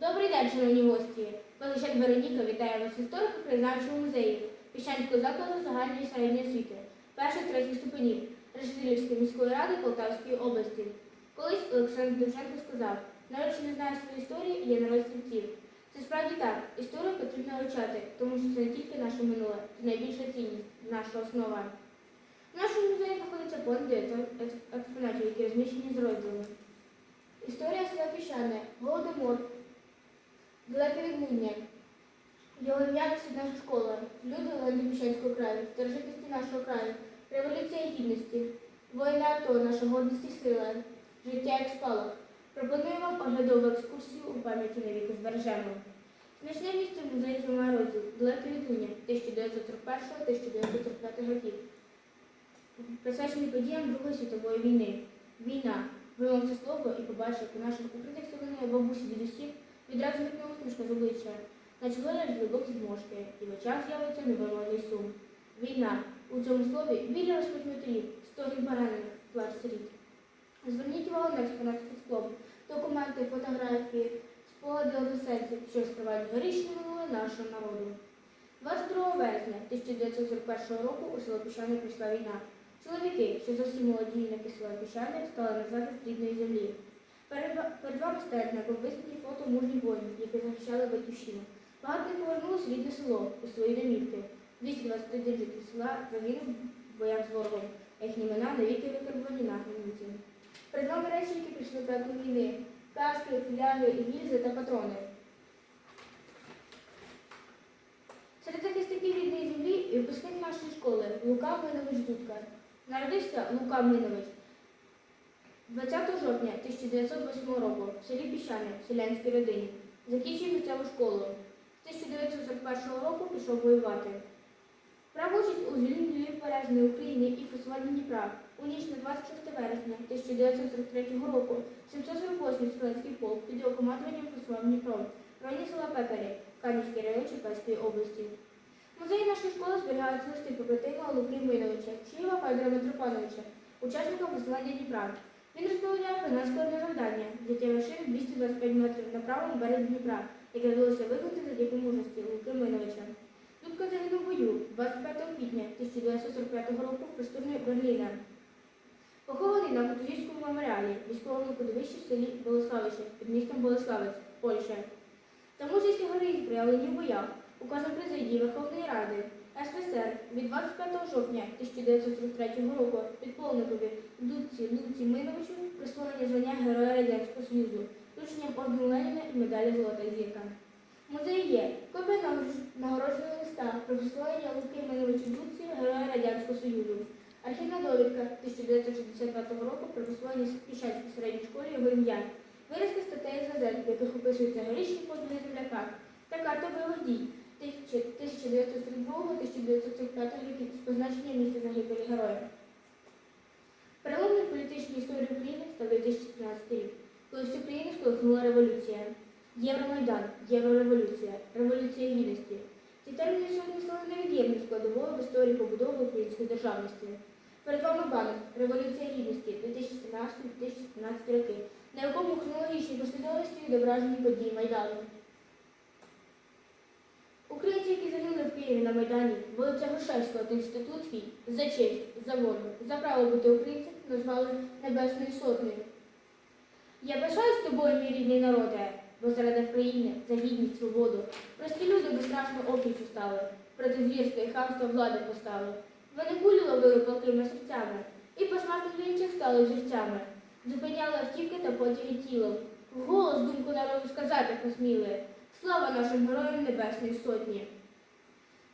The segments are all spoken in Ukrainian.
Добрий день, шановні гості. Паличак Вероніка вітає вас в історико-краєзнавчому музеї Піщанського закладу загальної середньої освіти, перших третіх ступенів Решетилівської міської ради Полтавської області. Колись Олександр Довженко сказав, народ, що не знає своєї історії, є народ стрільців. Це справді так, історію потрібно вивчати, тому що це не тільки наше минуле, це найбільша цінність, наша основа. В нашому музеї знаходиться понад 900 екс- експонатів, які розміщені з розділами. Історія села Піщане, Голодомор, Відлуння. Його ім'я носить наша школа, люди Ландоміщанського краю, старожитності нашого краю, революція гідності, воїна АТО, наша гордість і сила, життя як спалах. Пропоную вам оглядову екскурсію у пам'яті навіки збережемо. Значне місце в музеї займає розділ Далеке відлуння 1941-1945 років, присвячений подіям Другої світової війни. Війна. Ви вам це слово і побачите, наших укритих селених бабусі дідусів Відразу метнула усмішка з обличчя, наче вилежить глибокі зморшки, і в очах з'явиться невимовний сум. Війна. У цьому слові біля розпочматерів, стогін баранених, плач сиріт. Зверніть увагу на експонати під склом, документи, фотографії, спогади односельців, що скривають горішнє минуле нашого народу. 22 вересня 1941 року у село Піщане прийшла війна. Чоловіки, що зовсім молоді юнаки села Піщане, стали на захист рідної землі. Перед, вами стоять на висвітлі фото мужніх воїнів, які захищали батьківщину. Багато повернулося рідне село у свої домівки. 221 житель села загинув в боях з ворогом, їхні імена навіки викарбовані на границі. Перед вами речі, які прийшли пекло війни, каски, фляги, гільзи та патрони. Серед захисників рідної землі і випускник нашої школи Лука Минович Дудка. Народився Лука Минович 20 жовтня 1908 року в селі Піщане, в селянській родині. Закінчив місцеву школу. З 1941 року пішов воювати. Брав участь у звільненні Лівобережної України і фасуванні Дніпра. У ніч на 26 вересня 1943 року 748 стрілецький полк під його командуванням фасував Дніпро районі села Пекарі, Канівський район Черкаської області. В музеї нашої школи зберігаються листи побратима Луки Миновича, Чиєва Федора Митрофановича, учасника фасування Дніпра. Він розповідає про надскладне завдання взяття вершини 225 метрів на правому березі Дніпра, яке вдалося виконати завдяки мужності Луки Миновича. Дудко загинув в бою 25 квітня 1945 року в просторі Берліна. Похований на Кутузівському меморіалі, військовому кладовищі в селі Болеславище під містом Болеславець, Польща. За мужність героїзм проявлені в боях, указом президії Верховної Ради СССР від 25 жовтня 1943 року підполковникові Дудці Луці Миновичу присвоєння звання Героя Радянського Союзу, врученням ордену Леніна і медалі Золота зірка. В музеї є копія нагородженого листа про присвоєння Луки Миновичу Дудці Героя Радянського Союзу. Архівна довідка 1965 року про присвоєння Піщанській середній школі його ім'я. Виразки статей з газет, в яких описуються героїчні подвиги земляка та карта бойових дій 1932-1945 років з позначенням місця загибелі героя. Переломною політичній історії України став 2013 рік, коли всю країну сколихнула революція. Євромайдан, Єврореволюція, Революція гідності. Ці терміни сьогодні стали невід'ємною складовою в історії побудови української державності. Перед вами банк Революція гідності 2014-2015 роки, на якому хронологічній послідовності відображені події Майдану. Українці, які загинули в Києві на Майдані, вулиця Грушевського та Інститутський, за честь, за волю, за право бути українцем, назвали Небесною Сотнею. Я пишаюсь тобою, мій рідний народе, бо заради країни, за гідність, свободу. Прості люди безстрашно опічу стали, проти звірства і хамства влади постали. Вони кулі ловили палкими серцями, і по смерту для інших стали живцями. Зупиняли автівки та потяги тілом. Вголос думку народу сказати посміли. Слава нашим героям Небесної Сотні!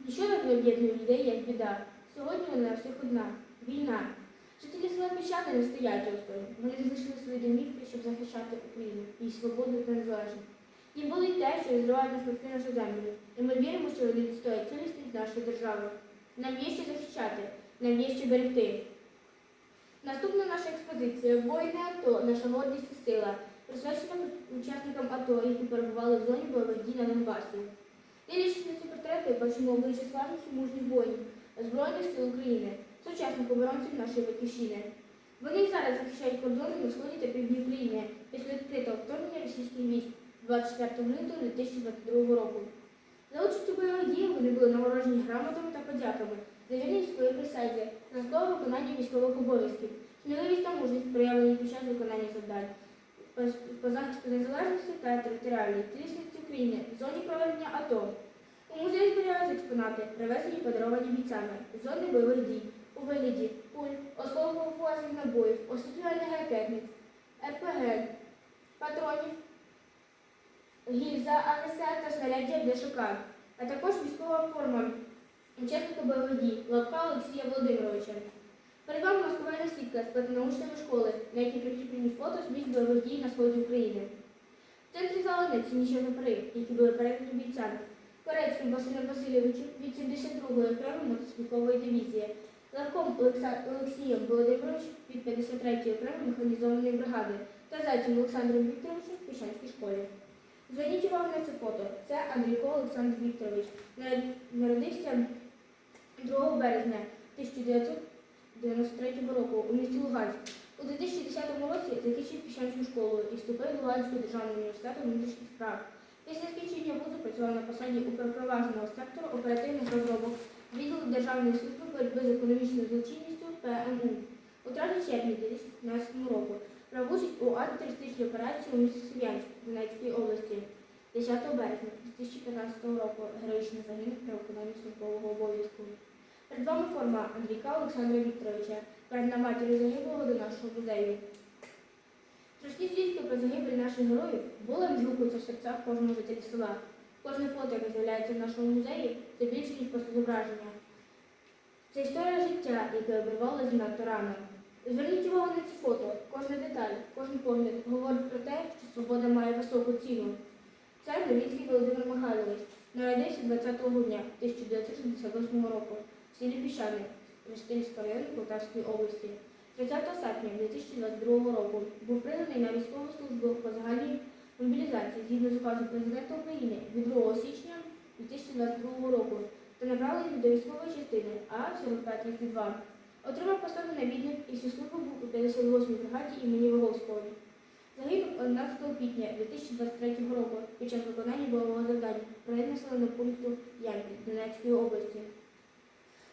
Ніщо так не об'єднує людей, як біда. Сьогодні вона на всіх одна війна. Жителі села Піщани не стоять осторонь. Вони залишили свої домівки, щоб захищати Україну, її свободу та незалежність. Їм болить те, що розривають нас проти нашу землю. І ми віримо, що вони відстоять цілісність нашої держави. Нам є що захищати, нам є що берегти. Наступна наша експозиція Воїни АТО, наша гордість і сила, присвячена учасникам АТО, які перебували в зоні бойових дій на Донбасі. Дивлячись на ці портрети, бачимо обличчя славних і мужніх воїнів Збройних сил України, сучасних оборонців нашої батьківщини. Вони зараз захищають кордони на сході та півдні України після відкритого вторгнення російських військ. 24 лютого 2022 року. За участю у бойових діях вони були нагороджені грамотами та подяками за вірність своїй присязі, зразкове виконання військових обов'язків, сміливість та мужність проявлені під час виконання завдань по, захисту незалежності та територіальної цілісності України в зоні проведення АТО. У музеї зберігаються експонати, привезені подаровані бійцями зони бойових дій у вигляді пуль, осколково-фугасних набоїв, освітлювальних ракетниць, РПГ, патронів, гільза, АГС та снаряддя ДШК, а також військова форма учасника бойових дій Лапка Олексія Володимировича. Перед вами сітка з п'ятинаучної школи, на якій прикріплені фото з місць бойових дій на сході України. В центрі зали найцінніші прапори, які були передані бійцям. Корецьким Василем Васильовичем від 72-ї окремої мотострілкової дивізії, Левком Олексієм Володимировичем від 53-ї окремої механізованої бригади та Зайцем Олександром Вікторовичем в Піщанській школі. Зверніть увагу на це фото. Це Андрійко Олександр Вікторович. Народ- Народився 2 березня 1993 року у місті Луганськ. У 2010 році закінчив Піщанську школу і вступив до Луганського державного університету внутрішніх справ. Після закінчення вузу працював на посаді управління сектору оперативних розробок відділу Державної служби боротьби з економічною злочинністю ПМУ. У травні-червні 2015 року брав участь у антитерористичній операції у місті Слов'янськ Донецької області. 10 березня 2015 року героїчно загинув при виконанні службового обов'язку. Перед форма Андрійка Олександра Вікторовича, передана матір'ю загиблого до нашого музею. Страшні звістки про загибель наших героїв були відгукуються в серцях кожного жителя села. Кожне фото, яке з'являється в нашому музеї, це більше, ніж просто зображення. Це історія життя, яке обірвалося надто рано. Зверніть увагу на ці фото. Кожна деталь, кожен погляд говорить про те, що свобода має високу ціну. Це Новінський Володимир Михайлович. Народився 20 грудня 1968 року селі Піщани Рештильського району Полтавської області. 30 серпня 2022 року був приданий на військову службу по загальній мобілізації згідно з указом президента України від 2 січня 2022 року та направлений до військової частини А-4532. Отримав посаду навідник і всю службу був у 58-й бригаді імені Виговського. Загинув 11 квітня 2023 року під час виконання бойового завдання районі населеного пункту Ямпіль Донецької області.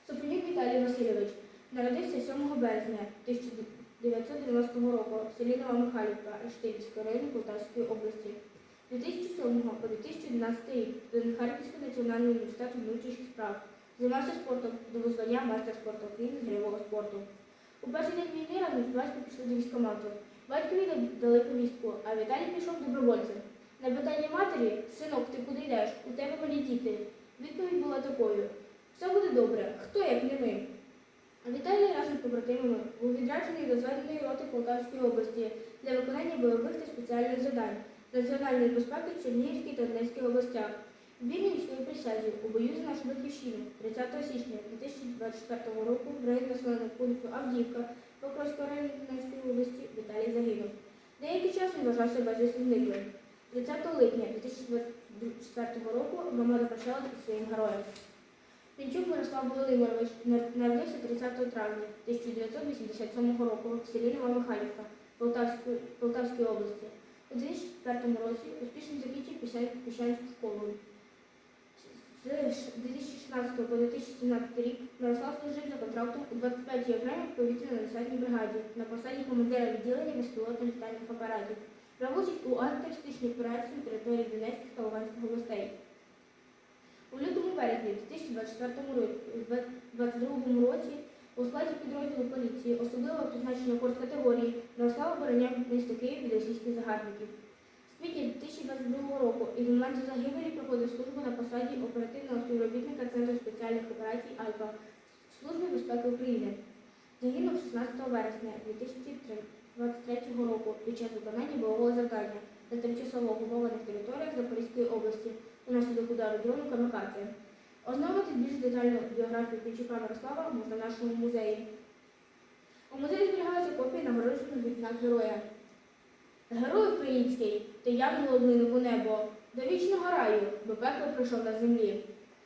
Сопронюк Віталій Васильович народився 7 березня 1990 року в селі Нова Михайлівка Рештилівського району Полтавської області. 2007 по 2011 рік до Харківського національного університету внутрішніх справ займався спортом до визвання майстер спорту України з гірьового спорту. У перший день війни разом з батьком пішли до військкомату. Батькові дали повістку, а Віталій пішов добровольцем. На питання матері, синок, ти куди йдеш? У тебе малі діти. Відповідь була такою: все буде добре, хто як не ми. Віталій разом з побратимами був відряджений до зведеної роти Полтавської області для виконання бойових та спеціальних завдань національної безпеки Чернігівській та Донецькій областях. Вільні військовій присязі у бою за нашу батьківщину 30 січня 2024 року в районі населеного пункту Авдіївка Покровського району Донецької області Віталій загинув. Деякий час він вважався безвісно зниклим. 30 липня 2024 року громада прощалася зі своїм героєм. Пінчук Мирослав Володимирович народився 30 травня 1987 року в селі Нова Михайлівка Полтавської, Полтавської області. У 2004 році успішно закінчив Піщан- Піщанську школу. З 2016 по 2017 рік Мирослав служив за контрактом у 25-й окремій повітряно-десантній бригаді на посаді командира відділення безпілотних літальних апаратів. Брав участь у антитерористичній операції на території Донецьких та Луганських областей. У лютому березні 2024 ро- 2022 році у складі підрозділу поліції особливо призначення корд категорії Мирослав обороняв місто Київ від російських загарбників. З квітня 2022 року і до моменту загибелі проходив службу на посаді оперативного співробітника Центру спеціальних операцій Альфа Служби безпеки України. Загинув 16 вересня 2023 року під час виконання бойового завдання на тимчасово окупованих територіях Запорізької області унаслідок удару дрону Камикадзе. Ознайомитись більш детально з біографією Пінчука Мирослава можна в нашому музеї. У музеї зберігаються копії нагороджених відзнак героя. Герой український, ти янгол облинув у небо, до вічного раю, бо пекло прийшов на землі.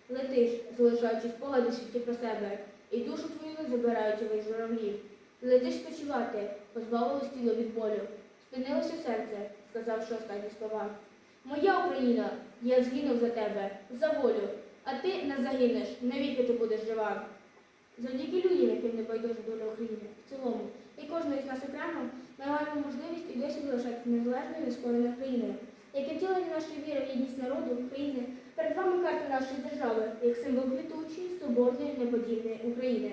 Летиш, залишаючи спогади світі про себе, і душу твою забирають увесь журавлі. Летиш спочивати, позбавилось тіло від болю. Спинилося серце, сказавши останні слова. Моя Україна, я згинув за тебе, за волю, а ти не загинеш, навіки ти будеш жива. Завдяки людям, яким не байдуже доля України в цілому, і кожної з нас окремо, ми маємо можливість і досі залишатися незалежною нескореною країною. Як втілення нашої віри в єдність народу України, перед вами карта нашої держави, як символ квітучої, соборної, неподільної України.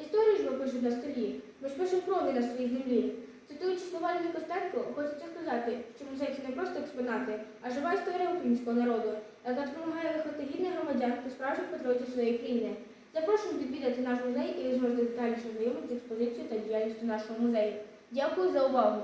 Історію ж ви пишуть на столі, ми ж пишемо крові на своїй землі. Цитуючи слова Ліни Костенко, хочеться сказати, що музей це не просто експонати, а жива історія українського народу, яка допомагає виховати гідних громадян та справжніх патріотів своєї країни. Запрошуємо відвідати наш музей і ви зможете детальніше знайомитися з експозицією та діяльністю нашого музею. Дякую за увагу!